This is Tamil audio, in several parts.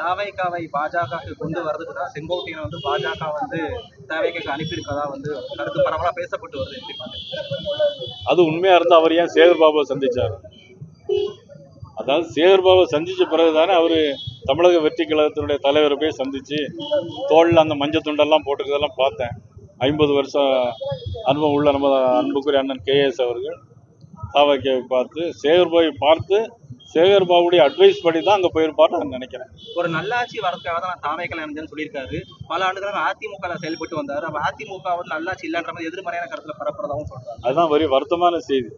தாவைக்காவை பாஜக கொண்டு வர்றதுக்கு தான் செங்கோட்டையனை வந்து பாஜக வந்து தாவைக்காக்கு அனுப்பியிருக்கதா வந்து கருத்து பரவலா பேசப்பட்டு வருது எப்படி அது உண்மையா இருந்தா அவர் ஏன் சேகர் பாபுவை சந்திச்சார்? அதாவது சேகர் பாபுவை சந்திச்ச பிறகுதானே அவரு தமிழக வெற்றி கழகத்தினுடைய தலைவரை போய் சந்திச்சு தோல்ல அந்த மஞ்சள் துண்டெல்லாம் போட்டுக்கிறதெல்லாம் பார்த்தேன். ஐம்பது வருஷம் அனுபவம் உள்ள நம்ம அன்புக்குரிய அண்ணன் கேஎஸ் அவர்கள் தாவக்கை பார்த்து சேகர் பாபை பார்த்து சேகர் பாபுடைய அட்வைஸ் படி தான் அங்கே போயிருப்பார்னு நான் நினைக்கிறேன். ஒரு நல்லாட்சி வரதுக்காக தான் நான் தாவைக்கல இணைஞ்சேன்னு சொல்லியிருக்காரு. பல ஆண்டுகளாக அதிமுக செயல்பட்டு வந்தாரு. அப்ப அதிமுக வந்து நல்லாட்சி இல்லன்ற மாதிரி எதிர்மறையான கருத்துல பரப்புறதாவும் சொல்றாங்க அதுதான் வரி வருத்தமான செய்தி.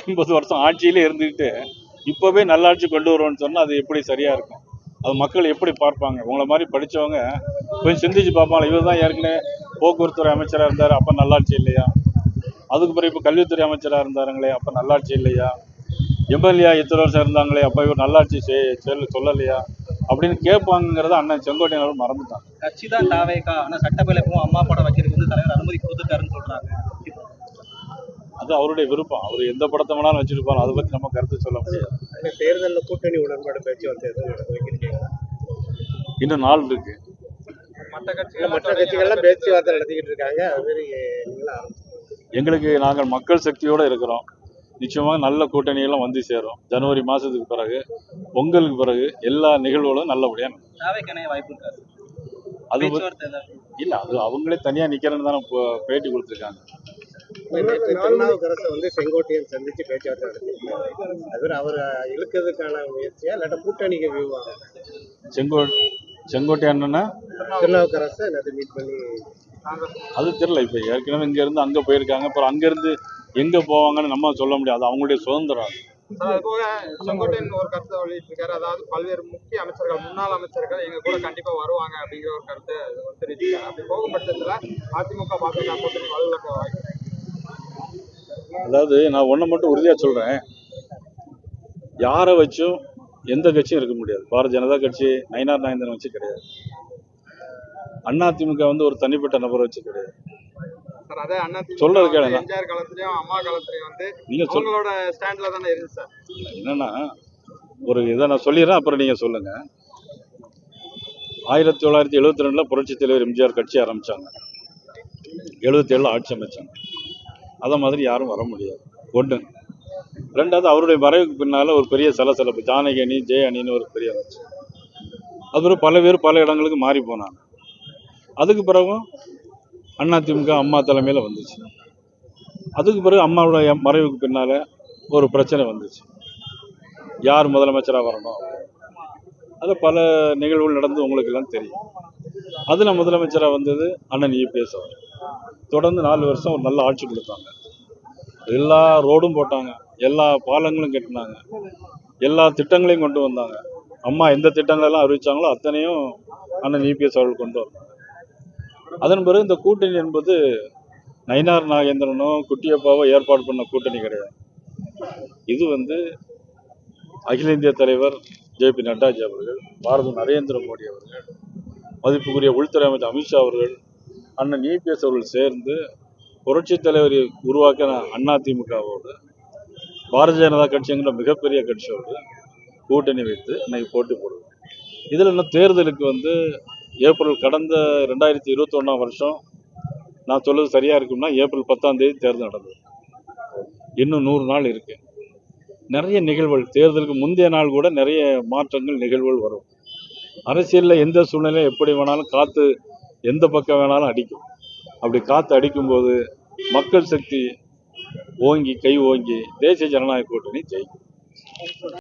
ஐம்பது வருஷம் ஆட்சியிலே இருந்துக்கிட்டு இப்போவே நல்லாட்சி கொண்டு வருவோம்னு சொன்னால் அது எப்படி சரியா இருக்கும்? அது மக்கள் எப்படி பார்ப்பாங்க? உங்களை மாதிரி படிச்சவங்க கொஞ்சம் சிந்திச்சு பார்ப்பாங்க இவர் தான் ஏற்கனவே போக்குவரத்துறை அமைச்சராக இருந்தார் அப்போ நல்லாட்சி இல்லையா? அதுக்கு பிறகு இப்போ கல்வித்துறை அமைச்சராக இருந்தாருங்களே அப்போ நல்லாட்சி இல்லையா? எம்எல்ஏ இத்தனை வருஷம் இருந்தாங்களே அப்போ இவர் நல்லாட்சி சொல்ல சொல்லலையா? அப்படின்னு கேட்பாங்கிறத அண்ணன் செங்கோட்டையன் அவர் மறந்துட்டாங்க கட்சி தான் தாவேக்கா. ஆனா சட்டப்பேரவைக்கும் அம்மா படம் வைக்கிறதுக்கு வந்து தலைவர் அனுமதி கொடுத்துருக்காருன்னு சொல்றாங்க. அது அவருடைய விருப்பம். அவர் எந்த படத்தை வேணாலும் வச்சிருப்பாரு. அதை பற்றி நம்ம கருத்து சொல்ல முடியாது. தேர்தலில் கூட்டணி உடன்பாடு பேச்சுவார்த்தை நடத்த வைக்கிறீங்களா இன்னும் நாள் இருக்கு. மற்ற இல்ல, மற்ற கட்சிகள்லாம் பேச்சுவார்த்தை நடத்திக்கிட்டு இருக்காங்க. அது மாதிரி எங்களுக்கு நாங்கள் மக்கள் சக்தியோடு இருக்கிறோம். நிச்சயமாக நல்ல கூட்டணியெல்லாம் வந்து சேரும். ஜனவரி மாதத்துக்கு பிறகு பொங்கலுக்கு பிறகு எல்லா நிகழ்வுகளும் நல்லபடியாக வாய்ப்பு இருக்காது அது இல்லை அது அவங்களே தனியாக நிற்கிறேன்னு தானே இப்போ பேட்டி கொடுத்துருக்காங்க. திருநாவுக்கரசை வந்து செங்கோட்டையன் சந்திச்சு பேச்சுவார்த்தை நடத்திருக்காரு. அது அவர் இழுக்கிறதுக்கான முயற்சியா இல்லாட்ட கூட்டணிக்கு வியூவாங்க செங்கோ செங்கோட்டை அண்ணனா திருநாவுக்கரசை மீட் பண்ணி அது தெரியல இப்போ ஏற்கனவே இங்கேருந்து அங்கே போயிருக்காங்க. அப்புறம் அங்கேருந்து எங்கே போவாங்கன்னு நம்ம சொல்ல முடியாது. அவங்களுடைய சுதந்திரம். செங்கோட்டையன் ஒரு கருத்தை வெளியிட்டிருக்காரு. அதாவது பல்வேறு முக்கிய அமைச்சர்கள் முன்னாள் அமைச்சர்கள் எங்க கூட கண்டிப்பா வருவாங்க அப்படிங்கிற ஒரு கருத்தை தெரிவிச்சிருக்காங்க அப்படி போகும் பட்சத்துல அதிமுக பாஜக கூட்டணி வலுவிழக்க வாய்ப்பு. அதாவது நான் ஒன்றை மட்டும் உறுதியாக சொல்கிறேன் யாரை வச்சும் எந்த கட்சியும் இருக்க முடியாது. பாரதிய ஜனதா கட்சி நயினார் நாயந்தன் வச்சு கிடையாது. அதிமுக வந்து ஒரு தனிப்பட்ட நபரை வச்சு கிடையாது. சார். அதே அண்ணா கேளுங்க. எம்ஜிஆர் காலத்திலயும் அம்மா காலத்திலயும் வந்து நீங்கள் சொல் அவங்களோட ஸ்டாண்ட்ல தானே இருக்கு சார். என்னன்னா ஒரு இதை நான் சொல்லிடுறேன் அப்புறம் நீங்கள் சொல்லுங்கள் ஆயிரத்தி தொள்ளாயிரத்தி எழுபத்தி ரெண்டில் புரட்சி தலைவர் எம்ஜிஆர் கட்சி ஆரம்பித்தாங்க எழுபத்தி ஏழில் ஆட்சி அமைச்சாங்க. அதை மாதிரி யாரும் வர முடியாது. ஒன்று ரெண்டாவது அவருடைய மறைவுக்கு பின்னால் ஒரு பெரிய சலசலப்பு. ஜானகி அணி ஜெய அணின்னு ஒரு பெரிய வந்துச்சு அப்புறம் பல பேர் பல இடங்களுக்கு மாறி போனாங்க. அதுக்கு பிறகும் அதிமுக அம்மா தலைமையில் வந்துச்சு. அதுக்கு பிறகு அம்மாவுடைய மறைவுக்கு பின்னால் ஒரு பிரச்சனை வந்துச்சு. யார் முதலமைச்சராக வரணும்? அது பல நிகழ்வுகள் நடந்து உங்களுக்கு எல்லாம் தெரியும். அதில் முதலமைச்சராக வந்தது அண்ணன் இபிஎஸ் அவர். தொடர்ந்து நாலு வருஷம் ஒரு நல்ல ஆட்சி கொடுத்தாங்க. எல்லா ரோடும் போட்டாங்க. எல்லா பாலங்களும் கட்டினாங்க. எல்லா திட்டங்களையும் கொண்டு வந்தாங்க. அம்மா எந்த திட்டங்களெல்லாம் அறிவிச்சாங்களோ அத்தனையும் அண்ணன் இபிஎஸ் அவர்கள் கொண்டு வந்தாங்க. அதன் பிறகு இந்த கூட்டணி என்பது நயினார் நாகேந்திரனோ குட்டியப்பாவோ ஏற்பாடு பண்ண கூட்டணி கிடையாது. இது வந்து அகில இந்திய தலைவர் ஜே பி நட்டாஜி அவர்கள் பாரத நரேந்திர மோடி அவர்கள் மதிப்புக்குரிய உள்துறை அமைச்சர் அமித்ஷா அவர்கள் அண்ணன் இபிஎஸ் அவர்கள் சேர்ந்து புரட்சித் தலைவரை உருவாக்கின திமுகவோடு பாரதிய ஜனதா கட்சிங்கிற மிகப்பெரிய கட்சியோடு கூட்டணி வைத்து இன்னைக்கு போட்டி போடுவோம். இதில் இன்னும் தேர்தலுக்கு வந்து ஏப்ரல் கடந்த ரெண்டாயிரத்தி இருபத்தொன்னாம் வருஷம் நான் சொல்றது சரியாக இருக்கும்னா ஏப்ரல் பத்தாம் தேதி தேர்தல் நடந்தது. இன்னும் நூறு நாள் இருக்கு. நிறைய நிகழ்வுகள் தேர்தலுக்கு முந்தைய நாள் கூட நிறைய மாற்றங்கள் நிகழ்வுகள் வரும். அரசியலில் எந்த சூழ்நிலை எப்படி வேணாலும் காற்று எந்த பக்கம் வேணாலும் அடிக்கும். அப்படி காற்று அடிக்கும்போது மக்கள் சக்தி ஓங்கி கை ஓங்கி தேசிய ஜனநாயக கூட்டணி ஜெயிக்கும்.